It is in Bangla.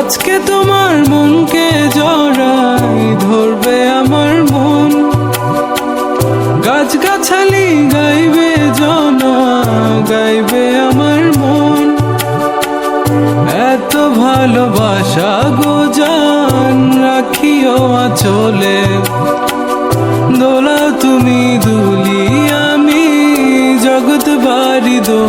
আজকে তোমার মনকে জড়াই ধরবে আমার মন। গাছ গাছালি গাইবে জনা, গাইবে আমার মন। এত ভালোবাসা গো জান, রাখিও আচলে। দোলা তুমি দুলি আমি জগৎ বাড়ি দো